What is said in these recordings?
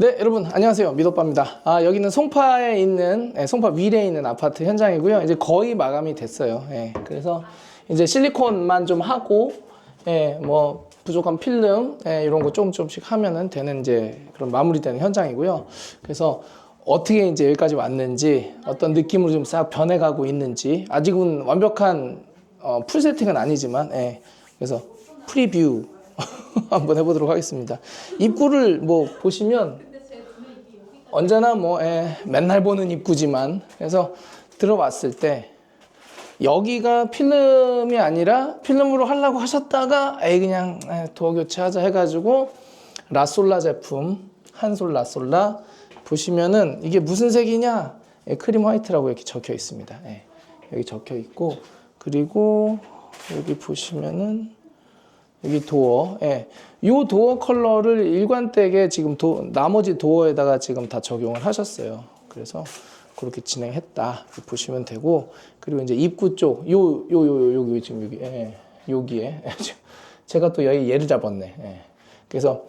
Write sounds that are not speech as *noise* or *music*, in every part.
네, 여러분 안녕하세요. 미도빠입니다. 아, 여기는 송파에 있는 예, 송파 위례에 있는 아파트 현장이고요. 이제 거의 마감이 됐어요. 예, 그래서 이제 실리콘만 좀 하고 예, 뭐 부족한 필름 예, 이런 거 조금 조금씩 하면은 되는 이제 그런 마무리되는 현장이고요. 그래서 어떻게 이제 여기까지 왔는지 어떤 느낌으로 좀 싹 변해가고 있는지 아직은 완벽한 어, 풀 세팅은 아니지만 예, 그래서 프리뷰 *laughs* 한번 해보도록 하겠습니다. 입구를 뭐 보시면 언제나 뭐 예, 맨날 보는 입구지만 그래서 들어왔을 때 여기가 필름이 아니라 필름으로 하려고 하셨다가 에이 그냥 예, 도어 교체하자 해가지고 라솔라 제품 한솔 라솔라 보시면은 이게 무슨 색이냐 예, 크림 화이트라고 이렇게 적혀 있습니다. 예, 여기 적혀 있고 그리고 여기 보시면은 여기 도어, 예. 요 도어 컬러를 일관되게 지금 도, 나머지 도어에다가 지금 다 적용을 하셨어요. 그래서 그렇게 진행했다. 보시면 되고, 그리고 이제 입구 쪽, 요, 요, 요, 요, 여기 지금 여기, 예. 여기에. *laughs* 제가 또 여기 얘를 잡았네. 예. 그래서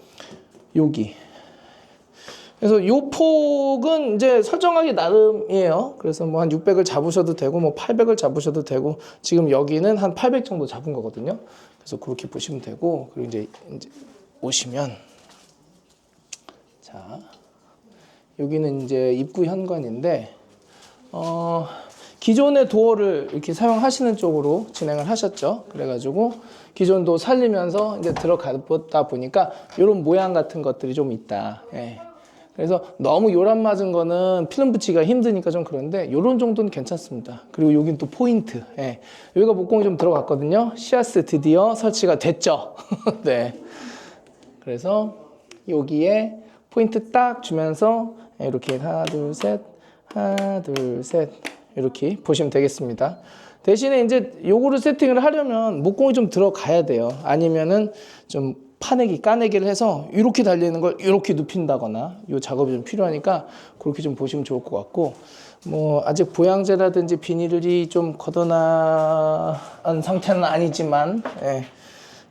여기. 그래서 요 폭은 이제 설정하기 나름이에요. 그래서 뭐 한 600을 잡으셔도 되고 뭐 800을 잡으셔도 되고 지금 여기는 한 800 정도 잡은 거거든요. 그래서 그렇게 보시면 되고 그리고 이제, 이제 오시면 자 여기는 이제 입구 현관인데 어 기존의 도어를 이렇게 사용하시는 쪽으로 진행을 하셨죠. 그래가지고 기존 도 살리면서 이제 들어가다 보니까 이런 모양 같은 것들이 좀 있다. 예. 그래서 너무 요란 맞은 거는 필름 붙이기가 힘드니까 좀 그런데 요런 정도는 괜찮습니다. 그리고 여긴 또 포인트. 예. 여기가 목공이 좀 들어갔거든요. 시아스 드디어 설치가 됐죠. *laughs* 네. 그래서 여기에 포인트 딱 주면서 이렇게 하나 둘 셋, 하나 둘 셋 이렇게 보시면 되겠습니다. 대신에 이제 요거를 세팅을 하려면 목공이 좀 들어가야 돼요. 아니면은 좀 파내기, 까내기를 해서 이렇게 달리는 걸 이렇게 눕힌다거나 이 작업이 좀 필요하니까 그렇게 좀 보시면 좋을 것 같고 뭐 아직 보양제라든지 비닐이 좀 걷어나은 상태는 아니지만 예.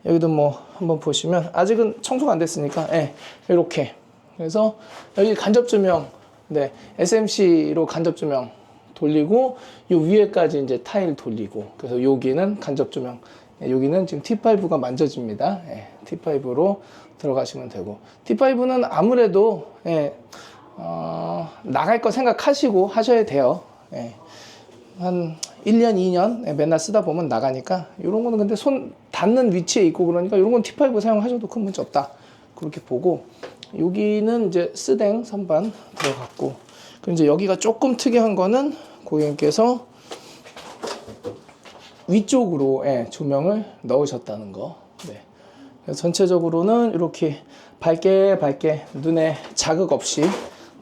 여기도 뭐 한번 보시면 아직은 청소가 안 됐으니까 예. 이렇게 그래서 여기 간접 조명 네 SMC로 간접 조명 돌리고 요 위에까지 이제 타일 돌리고 그래서 여기는 간접 조명 예, 여기는 지금 T5가 만져집니다. 예, T5로 들어가시면 되고 T5는 아무래도 예, 어, 나갈 거 생각하시고 하셔야 돼요. 예, 한 1년, 2년 예, 맨날 쓰다 보면 나가니까 이런 거는 근데 손 닿는 위치에 있고 그러니까 이런 건 T5 사용하셔도 큰 문제 없다. 그렇게 보고 여기는 이제 스댕 선반 들어갔고 그리고 이제 여기가 조금 특이한 거는 고객님께서 위쪽으로 예, 조명을 넣으셨다는 거. 전체적으로는 이렇게 밝게 밝게 눈에 자극 없이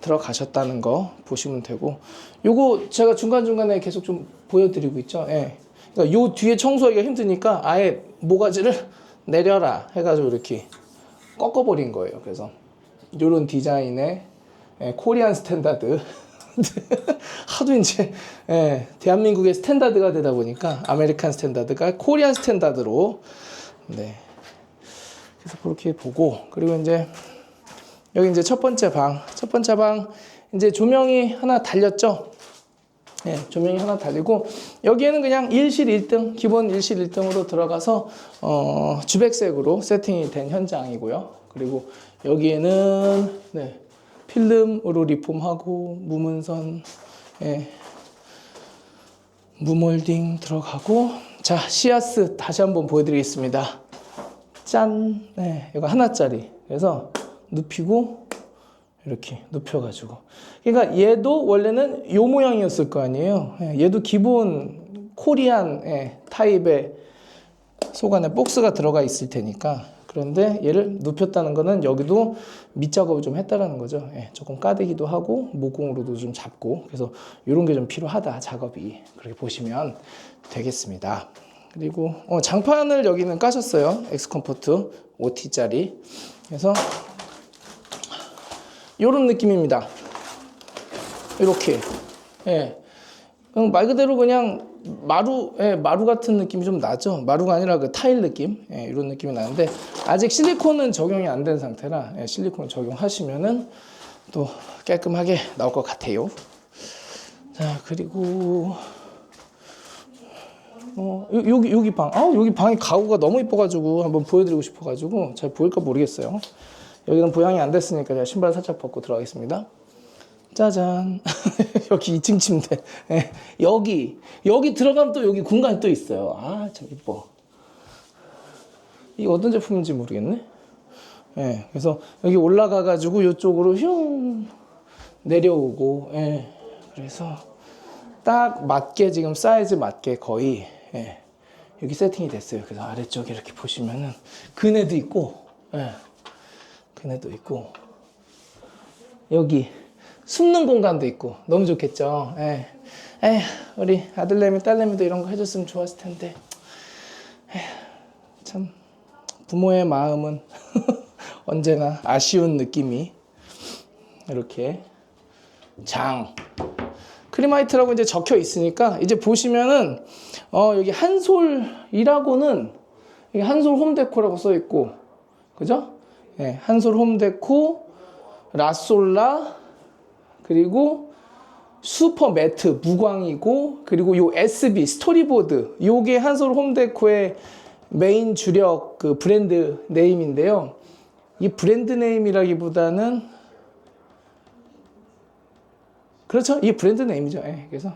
들어가셨다는 거 보시면 되고 요거 제가 중간중간에 계속 좀 보여드리고 있죠. 예. 그러니까 요 뒤에 청소하기가 힘드니까 아예 모가지를 *laughs* 내려라 해가지고 이렇게 꺾어버린 거예요. 그래서 요런 디자인의 예, 코리안 스탠다드 *laughs* 하도 이제 예, 대한민국의 스탠다드가 되다 보니까 아메리칸 스탠다드가 코리안 스탠다드로 네 그래서 그렇게 보고 그리고 이제 여기 이제 첫 번째 방 첫 번째 방 이제 조명이 하나 달렸죠? 예, 조명이 하나 달리고 여기에는 그냥 일실 1등 기본 일실 1등으로 들어가서 어, 주백색으로 세팅이 된 현장이고요. 그리고 여기에는 네, 필름으로 리폼하고 무문선 예, 무몰딩 들어가고 자 시아스 다시 한번 보여드리겠습니다 짠. 네, 이거 하나짜리. 그래서 눕히고 이렇게 눕혀가지고. 그러니까 얘도 원래는 요 모양이었을 거 아니에요. 예, 얘도 기본 코리안 예, 타입의 속 안에 박스가 들어가 있을 테니까. 그런데 얘를 눕혔다는 거는 여기도 밑작업을 좀 했다라는 거죠. 예, 조금 까대기도 하고 목공으로도 좀 잡고. 그래서 이런 게 좀 필요하다 작업이. 그렇게 보시면 되겠습니다. 그리고 어, 장판을 여기는 까셨어요. 엑스컴포트 5T짜리. 그래서 이런 느낌입니다. 이렇게 예. 그냥 말 그대로 그냥 마루, 예, 마루 같은 느낌이 좀 나죠. 마루가 아니라 그 타일 느낌, 예, 이런 느낌이 나는데 아직 실리콘은 적용이 안 된 상태라 예, 실리콘 적용하시면은 또 깔끔하게 나올 것 같아요. 자 그리고 어 요- 여기 여기 방, 아 여기 방이 가구가 너무 이뻐가지고 한번 보여드리고 싶어가지고 잘 보일까 모르겠어요. 여기는 보양이 안 됐으니까 제가 신발 살짝 벗고 들어가겠습니다. 짜잔. *laughs* 여기 2층 침대. 예, 여기 여기 들어가면 또 여기 공간이 또 있어요. 아 참 이뻐. 이 어떤 제품인지 모르겠네. 예, 그래서 여기 올라가 가지고 이쪽으로 흉 내려오고 예, 그래서 딱 맞게 지금 사이즈 맞게 거의 예, 여기 세팅이 됐어요 그래서 아래쪽에 이렇게 보시면은 그네도 있고 예, 그네도 있고 여기 숨는 공간도 있고 너무 좋겠죠. 예. 에휴, 우리 아들내미 딸내미도 이런 거 해줬으면 좋았을 텐데. 에휴, 참 부모의 마음은 *laughs* 언제나 아쉬운 느낌이 이렇게 장 크리마이트라고 이제 적혀 있으니까 이제 보시면은 어 여기 한솔이라고는 여기 한솔 홈데코라고 써 있고 그죠? 예, 한솔 홈데코 라솔라 그리고 슈퍼 매트 무광이고 그리고 요 SB 스토리보드 요게 한솔 홈데코의 메인 주력 그 브랜드 네임인데요. 이 브랜드 네임이라기보다는 그렇죠. 이 브랜드 네임이죠. 예, 그래서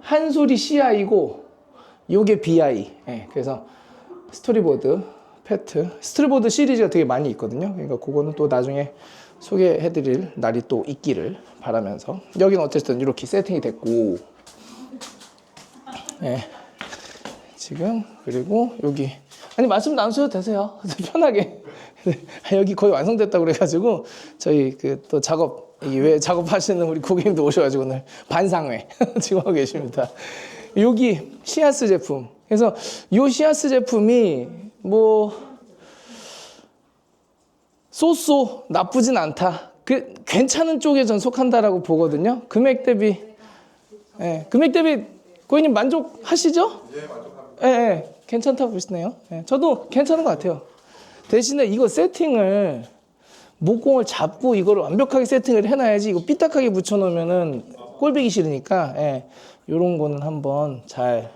한솔이 CI고 요게 BI. 예, 그래서 스토리보드 페트 스토리보드 시리즈가 되게 많이 있거든요. 그러니까 그거는 또 나중에 소개해드릴 날이 또 있기를 바라면서 여기는 어쨌든 이렇게 세팅이 됐고 예. 지금 그리고 여기 아니 말씀 나누셔도 되세요 *laughs* 편하게 여기 거의 완성됐다고 그래가지고 저희 그 또 작업 이외 작업하시는 우리 고객님도 오셔가지고 오늘 반상회 *laughs* 지금 하고 계십니다 여기 시아스 제품 그래서 이 시아스 제품이 뭐 쏘쏘 나쁘진 않다. 그 괜찮은 쪽에 전 속한다라고 보거든요. 금액 대비 예, 금액 대비 고객님 만족하시죠? 예, 만족합니다. 예, 예, 괜찮다고 보시네요. 예, 저도 괜찮은 것 같아요. 대신에 이거 세팅을 목공을 잡고 이거를 완벽하게 세팅을 해놔야지 이거 삐딱하게 붙여놓으면은 꼴보기 싫으니까 예, 요런 거는 한번 잘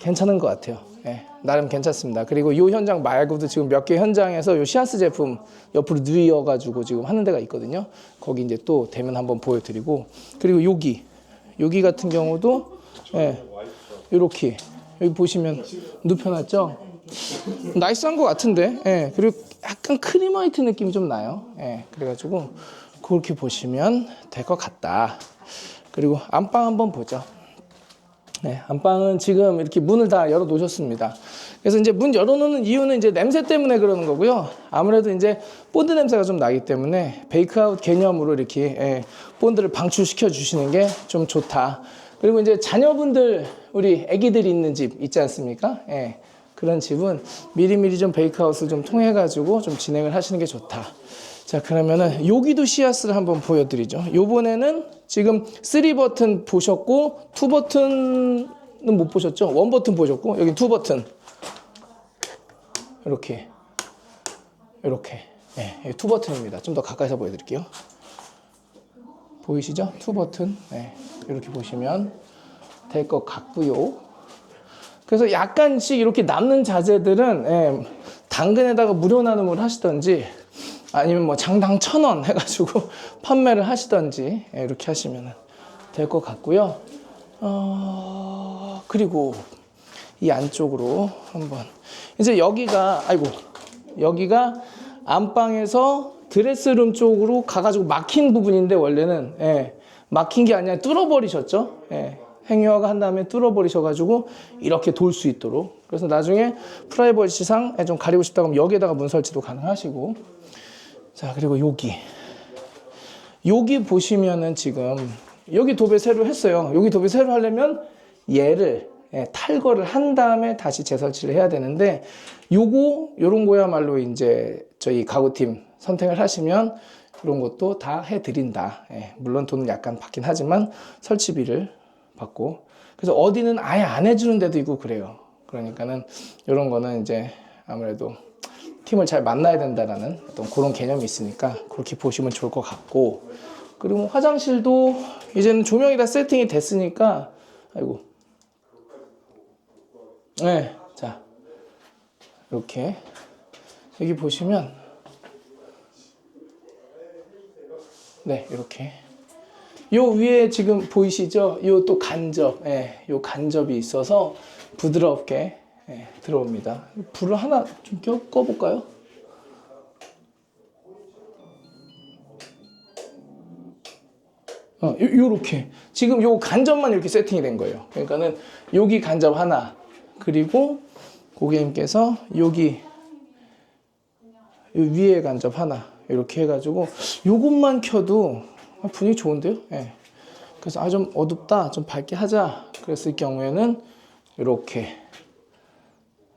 괜찮은 것 같아요. 예, 나름 괜찮습니다. 그리고 이 현장 말고도 지금 몇 개 현장에서 요 시아스 제품 옆으로 누이어가지고 지금 하는 데가 있거든요. 거기 이제 또 되면 한번 보여드리고 그리고 여기 여기 같은 경우도 예, 이렇게 여기 보시면 눕혀놨죠. 나이스한 것 같은데. 예, 그리고 약간 크리마이트 느낌이 좀 나요. 예, 그래가지고 그렇게 보시면 될 것 같다. 그리고 안방 한번 보죠. 네, 안방은 지금 이렇게 문을 다 열어 놓으셨습니다. 그래서 이제 문 열어 놓는 이유는 이제 냄새 때문에 그러는 거고요. 아무래도 이제 본드 냄새가 좀 나기 때문에 베이크아웃 개념으로 이렇게 예, 본드를 방출시켜 주시는 게 좀 좋다. 그리고 이제 자녀분들 우리 아기들이 있는 집 있지 않습니까? 예, 그런 집은 미리미리 좀 베이크아웃을 좀 통해 가지고 좀 진행을 하시는 게 좋다. 자 그러면은 여기도 시아스를 한번 보여드리죠. 요번에는 지금 3 버튼 보셨고 2 버튼은 못 보셨죠? 1 버튼 보셨고 여기 2 버튼 이렇게 이렇게 네, 2 버튼입니다. 좀 더 가까이서 보여드릴게요. 보이시죠? 2 버튼 네, 이렇게 보시면 될 것 같고요. 그래서 약간씩 이렇게 남는 자재들은 예, 당근에다가 무료 나눔을 하시던지 아니면 뭐 장당 천 원 해가지고 *laughs* 판매를 하시던지 예, 이렇게 하시면 될 것 같고요. 어, 그리고 이 안쪽으로 한번 이제 여기가 아이고 여기가 안방에서 드레스룸 쪽으로 가가지고 막힌 부분인데 원래는 예, 막힌 게 아니라 뚫어버리셨죠. 예, 행여가 한 다음에 뚫어버리셔가지고 이렇게 돌 수 있도록. 그래서 나중에 프라이버시상 좀 가리고 싶다 그러면 여기에다가 문 설치도 가능하시고. 자 그리고 여기. 여기 보시면은 지금 여기 도배 새로 했어요. 여기 도배 새로 하려면 얘를 예, 탈거를 한 다음에 다시 재설치를 해야 되는데 요거 요런 거야말로 이제 저희 가구팀 선택을 하시면 이런 것도 다 해드린다. 예, 물론 돈은 약간 받긴 하지만 설치비를 받고. 그래서 어디는 아예 안 해주는 데도 있고 그래요. 그러니까는 이런 거는 이제 아무래도 팀을 잘 만나야 된다라는 어떤 그런 개념이 있으니까 그렇게 보시면 좋을 것 같고. 그리고 화장실도 이제는 조명이 다 세팅이 됐으니까 아이고. 네, 자. 이렇게 여기 보시면 네 이렇게 요 위에 지금 보이시죠? 요 또 간접, 예, 요 간접이 있어서 부드럽게 예, 들어옵니다. 불을 하나 좀 껴, 꺼볼까요? 어, 요, 요렇게. 지금 요 간접만 이렇게 세팅이 된 거예요. 그러니까는 여기 간접 하나, 그리고 고객님께서 여기 요 위에 간접 하나, 이렇게 해가지고 요것만 켜도 분위기 좋은데요? 예. 그래서 아, 좀 어둡다, 좀 밝게 하자. 그랬을 경우에는 이렇게.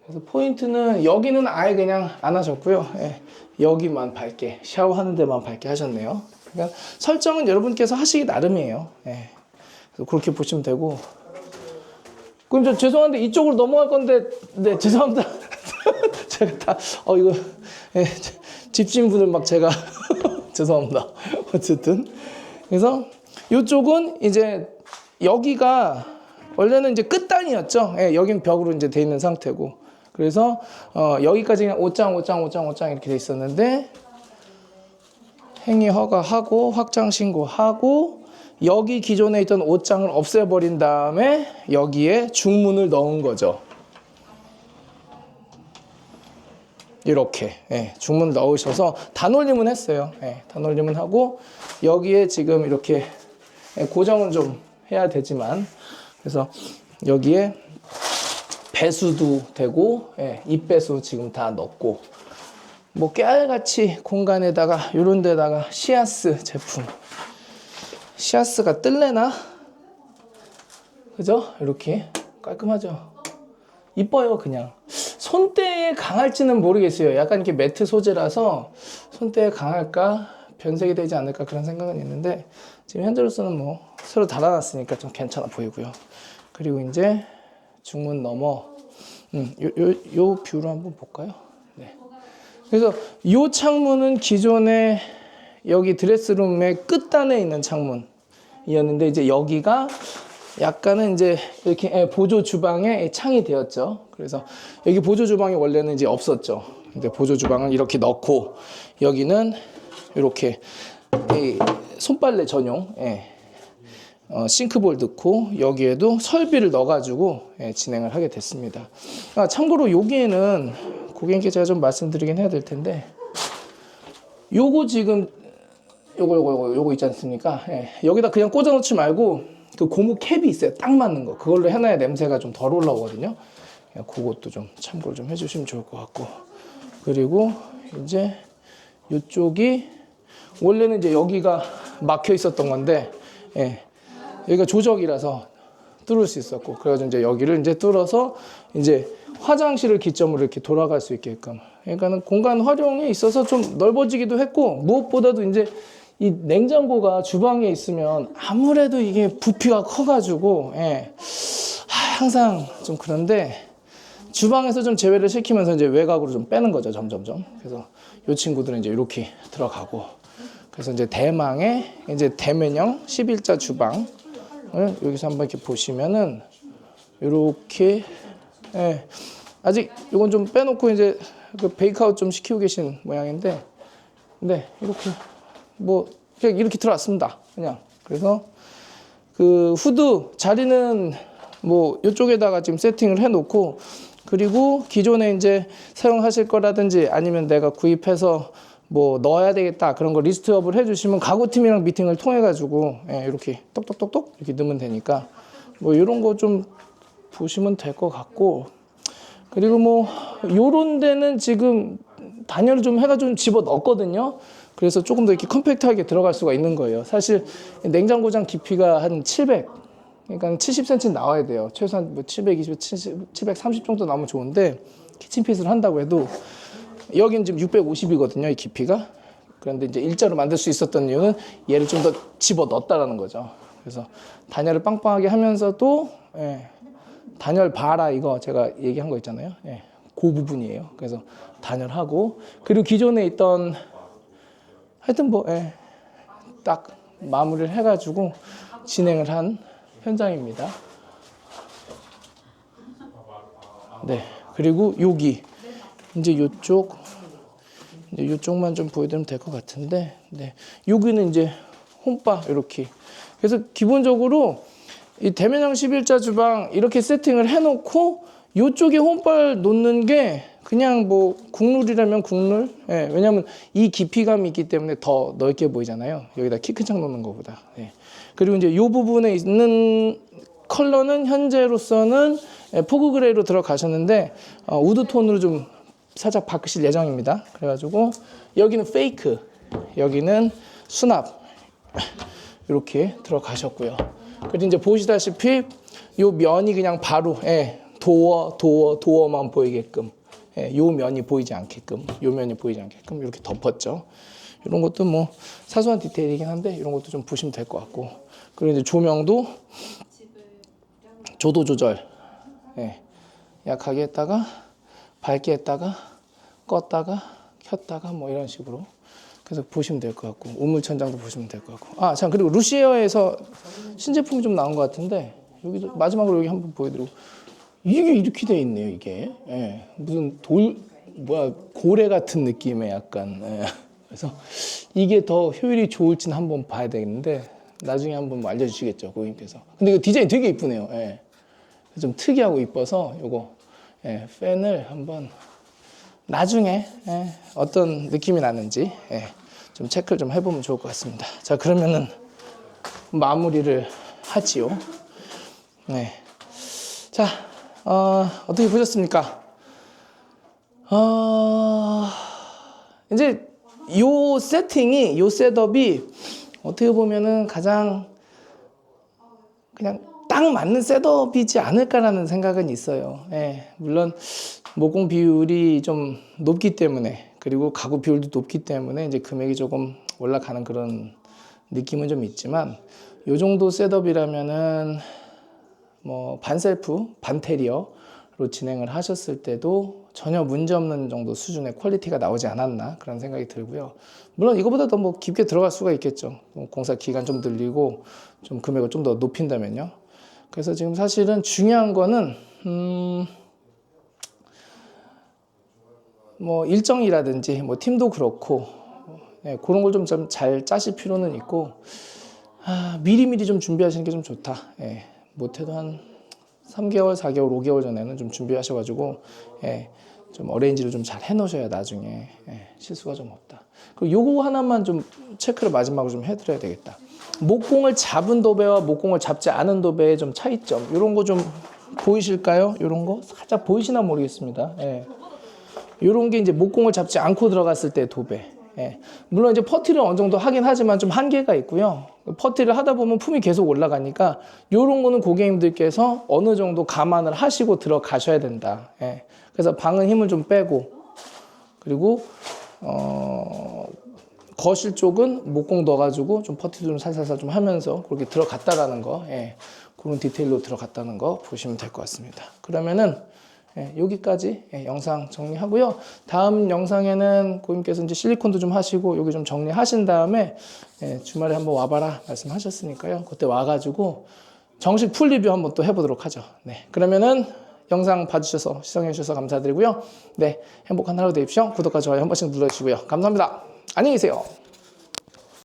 그래서 포인트는 여기는 아예 그냥 안 하셨고요. 예. 여기만 밝게, 샤워하는 데만 밝게 하셨네요. 그러니까 설정은 여러분께서 하시기 나름이에요. 예. 그래서 그렇게 보시면 되고. 그럼 저 죄송한데 이쪽으로 넘어갈 건데, 네, 죄송합니다. *laughs* 제가 다, 어, 이거, 예, 집주인분을 막 제가, *laughs* 죄송합니다. 어쨌든. 그래서 이쪽은 이제 여기가 원래는 이제 끝단이었죠. 예, 여긴 벽으로 이제 돼 있는 상태고. 그래서 어, 여기까지 그냥 옷장, 옷장, 옷장, 옷장 이렇게 돼 있었는데 행위 허가하고 확장 신고하고 여기 기존에 있던 옷장을 없애버린 다음에 여기에 중문을 넣은 거죠. 이렇게 예, 중문 넣으셔서 단올림은 했어요. 예, 단올림은 하고 여기에 지금 이렇게 예, 고정은 좀 해야 되지만 그래서 여기에 배수도 되고 예, 입배수 지금 다 넣고 뭐 깨알같이 공간에다가 이런 데다가 시아스 제품. 시아스가 뜰래나? 그죠? 이렇게 깔끔하죠? 이뻐요 그냥 손때에 강할지는 모르겠어요. 약간 이렇게 매트 소재라서 손때에 강할까? 변색이 되지 않을까 그런 생각은 있는데 지금 현재로서는 뭐 새로 달아놨으니까 좀 괜찮아 보이고요. 그리고 이제 중문 넘어. 음, 요, 요, 요 뷰로 한번 볼까요? 네. 그래서 이 창문은 기존에 여기 드레스룸의 끝단에 있는 창문이었는데 이제 여기가 약간은 이제 이렇게 예, 보조 주방에 창이 되었죠. 그래서 여기 보조 주방이 원래는 이제 없었죠. 근데 보조 주방을 이렇게 넣고 여기는 이렇게 이 손빨래 전용 예, 어, 싱크볼 넣고 여기에도 설비를 넣어가지고 예, 진행을 하게 됐습니다. 아, 참고로 여기에는 고객님께 제가 좀 말씀드리긴 해야 될 텐데 요거 지금 요거 요거 요거 요거 있지 않습니까? 예, 여기다 그냥 꽂아놓지 말고 그 고무 캡이 있어요. 딱 맞는 거. 그걸로 해놔야 냄새가 좀 덜 올라오거든요. 예, 그것도 좀 참고를 좀 해주시면 좋을 것 같고. 그리고 이제 이쪽이 원래는 이제 여기가 막혀 있었던 건데 예, 여기가 조적이라서 뚫을 수 있었고 그래가지고 이제 여기를 이제 뚫어서 이제 화장실을 기점으로 이렇게 돌아갈 수 있게끔. 그러니까는 공간 활용에 있어서 좀 넓어지기도 했고 무엇보다도 이제 이 냉장고가 주방에 있으면 아무래도 이게 부피가 커가지고 예, 하, 항상 좀 그런데 주방에서 좀 제외를 시키면서 이제 외곽으로 좀 빼는 거죠 점점점. 그래서 이 친구들은 이제 이렇게 들어가고. 그래서 이제 대망의 이제 대면형 11자 주방 을 여기서 한번 이렇게 보시면은 이렇게 예, 아직 이건 좀 빼놓고 이제 그 베이크아웃 좀 시키고 계신 모양인데. 네 이렇게 뭐 그냥 이렇게 들어왔습니다 그냥. 그래서 그 후드 자리는 뭐 이쪽에다가 지금 세팅을 해놓고 그리고 기존에 이제 사용하실 거라든지 아니면 내가 구입해서 뭐 넣어야 되겠다 그런 거 리스트업을 해주시면 가구팀이랑 미팅을 통해 가지고 예, 이렇게 똑똑똑똑 이렇게 넣으면 되니까 뭐 이런 거 좀 보시면 될 것 같고 그리고 뭐 요런 데는 지금 단열을 좀 해가지고 집어 넣었거든요. 그래서 조금 더 이렇게 컴팩트하게 들어갈 수가 있는 거예요. 사실 냉장고장 깊이가 한 700, 그러니까 70cm 나와야 돼요. 최소한 뭐 720, 70, 730 정도 나오면 좋은데 키친핏을 한다고 해도 여기는 지금 650이거든요, 이 깊이가. 그런데 이제 일자로 만들 수 있었던 이유는 얘를 좀 더 집어 넣었다라는 거죠. 그래서 단열을 빵빵하게 하면서도 예, 단열 봐라 이거 제가 얘기한 거 있잖아요. 예, 그 부분이에요. 그래서 단열하고 그리고 기존에 있던 하여튼 뭐 예, 딱 마무리를 해가지고 진행을 한 현장입니다. 네. 그리고 여기 이제 요쪽 이제 요쪽만 좀 보여드리면 될 것 같은데, 네. 여기는 이제 홈바 이렇게. 그래서 기본적으로 이 대면형 11자 주방 이렇게 세팅을 해놓고 요쪽에 홈바를 놓는 게 그냥 뭐 국룰이라면 국룰. 예, 왜냐하면 이 깊이감이 있기 때문에 더 넓게 보이잖아요. 여기다 키 큰 창 놓는 것보다. 예. 그리고 이제 요 부분에 있는 컬러는 현재로서는 예, 포그 그레이로 들어가셨는데 어, 우드 톤으로 좀 살짝 바꾸실 예정입니다. 그래가지고 여기는 페이크, 여기는 수납 이렇게 들어가셨고요. 그리고 이제 보시다시피 요 면이 그냥 바로 예, 도어, 도어, 도어만 보이게끔 예, 요 면이 보이지 않게끔 요 면이 보이지 않게끔 이렇게 덮었죠. 이런 것도 뭐 사소한 디테일이긴 한데 이런 것도 좀 보시면 될 것 같고. 그리고 이제 조명도 조도 조절. 예, 약하게 했다가 밝게 했다가 껐다가 켰다가 뭐 이런 식으로 그래서 보시면 될 것 같고. 우물 천장도 보시면 될 것 같고. 아 참 그리고 루시에어에서 신제품이 좀 나온 것 같은데 여기도 마지막으로 여기 한번 보여드리고. 이게 이렇게 돼 있네요 이게. 예, 무슨 돌 뭐야 고래 같은 느낌의 약간 예. 그래서 이게 더 효율이 좋을지는 한번 봐야 되겠는데 나중에 한번 알려주시겠죠 고객님께서 근데 이거 디자인 되게 이쁘네요 예. 좀 특이하고 이뻐서 요거 예, 팬을 한번 나중에 예, 어떤 느낌이 나는지 예, 좀 체크를 좀 해보면 좋을 것 같습니다. 자 그러면은 마무리를 하지요. 네. 자 어, 어떻게 보셨습니까? 어, 이제 요 세팅이 요 셋업이 어떻게 보면은 가장 그냥 딱 맞는 셋업이지 않을까라는 생각은 있어요. 예, 물론 모공 비율이 좀 높기 때문에 그리고 가구 비율도 높기 때문에 이제 금액이 조금 올라가는 그런 느낌은 좀 있지만 요 정도 셋업이라면은 뭐 반셀프, 반테리어 로 진행을 하셨을 때도 전혀 문제 없는 정도 수준의 퀄리티가 나오지 않았나 그런 생각이 들고요. 물론 이거보다 더 뭐 깊게 들어갈 수가 있겠죠. 뭐 공사 기간 좀 늘리고 좀 금액을 좀 더 높인다면요. 그래서 지금 사실은 중요한 거는 음, 뭐 일정이라든지 뭐 팀도 그렇고 네, 그런 걸 좀 잘 짜실 필요는 있고 아, 미리미리 좀 준비하시는 게 좀 좋다. 예, 못해도 한 3개월, 4개월, 5개월 전에는 좀 준비하셔가지고 예, 좀 어레인지를 좀 잘 해놓으셔야 나중에 예, 실수가 좀 없다. 그리고 요거 하나만 좀 체크를 마지막으로 좀 해드려야 되겠다. 목공을 잡은 도배와 목공을 잡지 않은 도배의 좀 차이점 이런 거 좀 보이실까요? 이런 거 살짝 보이시나 모르겠습니다. 예. 이런 게 이제 목공을 잡지 않고 들어갔을 때 도배. 예. 물론 이제 퍼티를 어느 정도 하긴 하지만 좀 한계가 있고요. 퍼티를 하다 보면 품이 계속 올라가니까 이런 거는 고객님들께서 어느 정도 감안을 하시고 들어가셔야 된다. 예. 그래서 방은 힘을 좀 빼고 그리고 어, 거실 쪽은 목공 넣어가지고 좀 퍼티도 좀 살살살 좀 하면서 그렇게 들어갔다라는 거, 예. 그런 디테일로 들어갔다는 거 보시면 될 것 같습니다. 그러면은 예, 여기까지 예, 영상 정리하고요. 다음 영상에는 고객님께서 이제 실리콘도 좀 하시고 여기 좀 정리하신 다음에 예, 주말에 한번 와봐라 말씀하셨으니까요. 그때 와가지고 정식 풀 리뷰 한번 또 해보도록 하죠. 네, 그러면은 영상 봐주셔서 시청해주셔서 감사드리고요. 네, 행복한 하루 되십시오. 구독과 좋아요 한 번씩 눌러주시고요. 감사합니다. 안녕히 계세요.